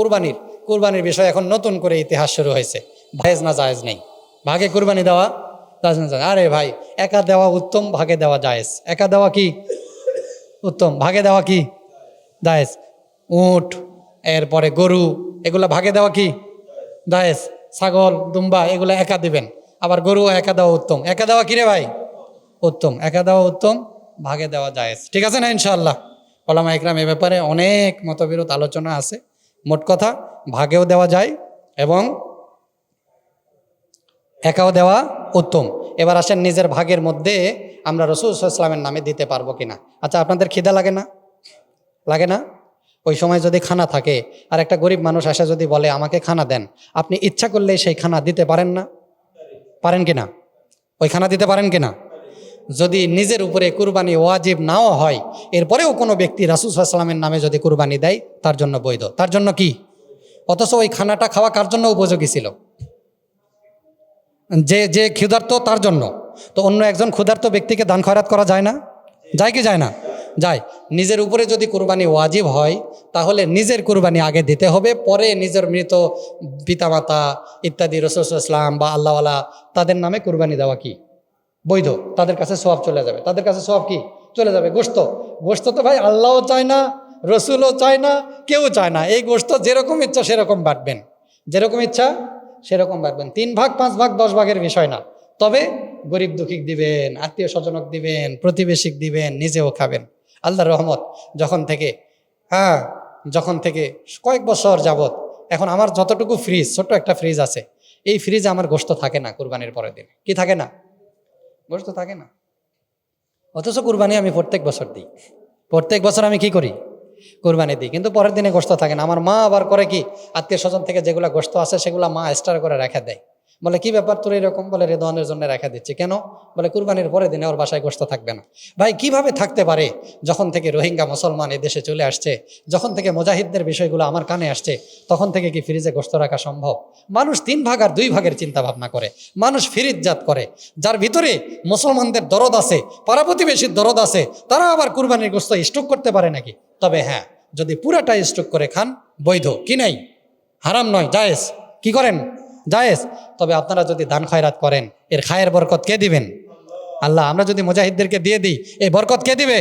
কুরবানির কুরবানির বিষয় এখন নতুন করে ইতিহাস শুরু হয়েছে। ভাইজ না জায়েজ নেই। ভাগে কুরবানি দেওয়া জায়েজ না। আরে ভাই, একা দেওয়া উত্তম, ভাগে দেওয়া জায়েজ। একা দেওয়া কি? উত্তম। ভাগে দেওয়া কি? জায়েজ। উট, এরপরে গরু, এগুলা ভাগে দেওয়া কি? জায়েজ। ছাগল, দুম্বা, এগুলো একা দিবেন। আবার গরু একা দেওয়া উত্তম। একা দেওয়া কি রে ভাই? উত্তম। একা দেওয়া উত্তম, ভাগে দেওয়া জায়েজ। ঠিক আছে না ইনশাআল্লাহ? ওলামা ইকরাম এ ব্যাপারে অনেক মতবিরোধ আলোচনা আছে। মোট কথা ভাগেও দেওয়া যায় এবং একাও দেওয়া উত্তম। এবার আসেন নিজের ভাগের মধ্যে আমরা রসুল ইসলামের নামে দিতে পারব কিনা। আচ্ছা আপনাদের খিদা লাগে না? লাগে না? ওই সময় যদি খানা থাকে আর একটা গরিব মানুষ আসে যদি বলে, আমাকে খানা দেন। আপনি ইচ্ছা করলে সেই খানা দিতে পারেন না? পারেন কি না ওই খানা দিতে পারেন কিনা? যদি নিজের উপরে কুরবানি ওয়াজিব নাও হয়, এরপরেও কোনো ব্যক্তি রাসুল সাল্লামের নামে যদি কুরবানি দেয়, তার জন্য বৈধ। তার জন্য কি? অথচ ওই খানাটা খাওয়া কার জন্য উপযোগী ছিল? যে যে ক্ষুধার্ত তার জন্য। তো অন্য একজন ক্ষুধার্ত ব্যক্তিকে দান খয়রাত করা যায় না? যায় কি যায় না? যায়। নিজের উপরে যদি কুরবানি ওয়াজিব হয়, তাহলে নিজের কুরবানি আগে দিতে হবে, পরে নিজের মৃত পিতামাতা ইত্যাদি রসুল ইসলাম বা আল্লাহওয়ালা তাদের নামে কুরবানি দেওয়া কি? বৈধ, তাদের কাছে সব চলে যাবে। তাদের কাছে সব কি? চলে যাবে গোস্ত গোস্ত তো ভাই আল্লাহও চায় না, রসুলও চায় না, কেউ চায় না। এই গোস্ত যেরকম ইচ্ছা সেরকম বাটবেন। যেরকম ইচ্ছা সেরকম বাটবেন। তিন ভাগ, পাঁচ ভাগ, দশ ভাগের বিষয় না। তবে গরিব দুঃখিক দিবেন, আত্মীয় স্বজনক দিবেন, প্রতিবেশিক দিবেন, নিজেও খাবেন। আল্লাহ রহমত, যখন থেকে হ্যাঁ যখন থেকে কয়েক বছর যাবত এখন আমার যতটুকু ফ্রিজ ছোট্ট একটা ফ্রিজ আছে। এই ফ্রিজে আমার গোস্ত থাকে না, কোরবানির পরের দিন। কি থাকে না? গোস্ত থাকে না। অথচ কুরবানি আমি প্রত্যেক বছর দিই। প্রত্যেক বছর আমি কি করি? কুরবানি দিই। কিন্তু পরের দিনে গোস্ত থাকে না। আমার মা আবার করে কি? আত্মীয় স্বজন থেকে যেগুলো গোস্ত আছে, সেগুলো মা স্টার করে রেখে দেয়। বলে, কি ব্যাপার তোর এরকম? বলে রেদনের জন্য রেখে দিচ্ছে। কেন? বলে, কুরবানির পরে দিনে ওর বাসায় গোস্ত থাকবে না। ভাই, কীভাবে থাকতে পারে? যখন থেকে রোহিঙ্গা মুসলমান দেশে চলে আসছে, যখন থেকে মুজাহিদদের বিষয়গুলো আমার কানে আসছে, তখন থেকে কি ফ্রিজে গোস্ত রাখা সম্ভব? মানুষ তিন ভাগ আর দুই ভাগের চিন্তা ভাবনা করে। মানুষ ফিরিজ্জাত করে। যার ভিতরে মুসলমানদের দরদ আছে, পাড়া প্রতিবেশীর দরদ আছে, তারা আবার কুরবানির গোস্ত স্টক করতে পারে নাকি? তবে হ্যাঁ যদি পুরাটা স্টক করে খান, বৈধ, কি নাই? হারাম নয়, জায়েজ। কি করেন? জায়েজ। তবে আপনারা যদি দান খয়রাত করেন, এর খায়ের বরকত কে দিবেন? আল্লাহ, আমরা যদি মুজাহিদদেরকে দিয়ে দিই এই বরকত কে দিবে?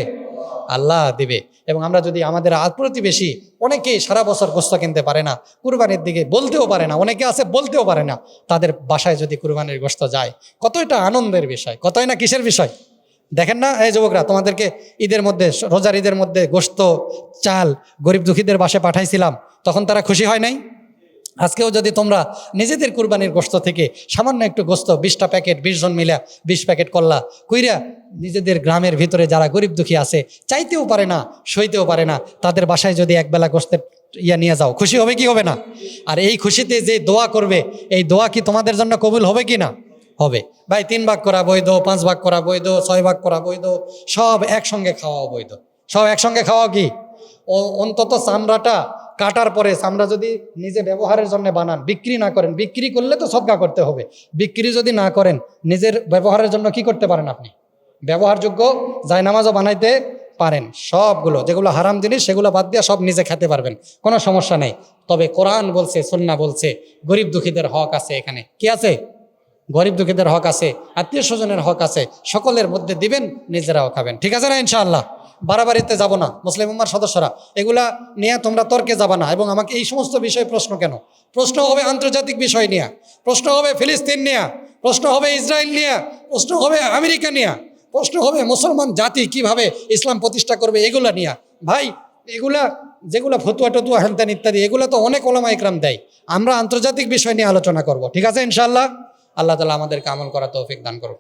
আল্লাহ দিবে। এবং আমরা যদি আমাদের প্রতিবেশী অনেকেই সারা বছর গোস্ত কিনতে পারে না, কুরবানির দিকে বলতেও পারে না, অনেকে আছে বলতেও পারে না, তাদের বাসায় যদি কুরবানির গোস্ত যায় কত এটা আনন্দের বিষয়, কতই না কিসের বিষয়? দেখেন না, এই যুবকরা, তোমাদেরকে ঈদের মধ্যে, রোজার ঈদের মধ্যে গোস্ত, চাল গরিব দুঃখীদের বাসে পাঠাইছিলাম, তখন তারা খুশি হয় নাই? আজকেও যদি তোমরা নিজেদের কুরবানির গোস্ত থেকে সামান্য একটু গোস্ত বিশটা প্যাকেট, বিশ জন মিলা বিশ প্যাকেট করলা, কইরা নিজেদের গ্রামের ভিতরে যারা গরিব দুঃখী আছে, চাইতেও পারে না, সইতেও পারে না, তাদের বাসায় যদি একবেলা গোস্তের ইয়া নিয়ে যাও, খুশি হবে কি হবে না? আর এই খুশিতে যে দোয়া করবে, এই দোয়া কি তোমাদের জন্য কবুল হবে কি না? হবে। ভাই, তিন ভাগ করা বৈধ, পাঁচ ভাগ করা বৈধ, ছয় ভাগ করা বৈধ, সব একসঙ্গে খাওয়া বৈধ সব একসঙ্গে খাওয়া কি? অন্তত চামড়াটা কাটার পরে চামড়া যদি নিজে ব্যবহারের জন্য বানান, বিক্রি না করেন, বিক্রি করলে তো সদকা করতে হবে। বিক্রি যদি না করেন, নিজের ব্যবহারের জন্য কি করতে পারেন আপনি? ব্যবহারযোগ্য জায়নামাজও বানাইতে পারেন, সবগুলো, যেগুলো হারাম জিনিস, সেগুলো বাদ দিয়ে সব নিজে খেতে পারবেন, কোনো সমস্যা নেই। তবে কোরআন বলছে সন্না বলছে, গরিব দুঃখীদের হক আছে এখানে। কি আছে? গরিব দুঃখীদের হক আছে, আত্মীয় স্বজনের হক আছে, সকলের মধ্যে দিবেন, নিজেরাও খাবেন। ঠিক আছে না ইনশাআল্লাহ? বাড়াবাড়িতে যাব না, মুসলিম উম্মার সদস্যরা। এগুলা নিয়ে তোমরা তর্কে যাবা না এবং আমাকে এই সমস্ত বিষয়ে প্রশ্ন কেন? প্রশ্ন হবে আন্তর্জাতিক বিষয় নিয়ে, প্রশ্ন হবে ফিলিস্তিন নিয়ে, প্রশ্ন হবে ইসরায়েল নিয়ে, প্রশ্ন হবে আমেরিকা নিয়ে, প্রশ্ন হবে মুসলমান জাতি কীভাবে ইসলাম প্রতিষ্ঠা করবে এগুলা নিয়ে। ভাই, এগুলা যেগুলা ফতুয়া টতুয়া হ্যানত্যান ইত্যাদি, এগুলো তো অনেক ওলামা ইকরাম দেয়। আমরা আন্তর্জাতিক বিষয় নিয়ে আলোচনা করব, ঠিক আছে ইনশাল্লাহ আল্লাহ তালা আমাদেরকে আমল করা তৌফিক দান করুন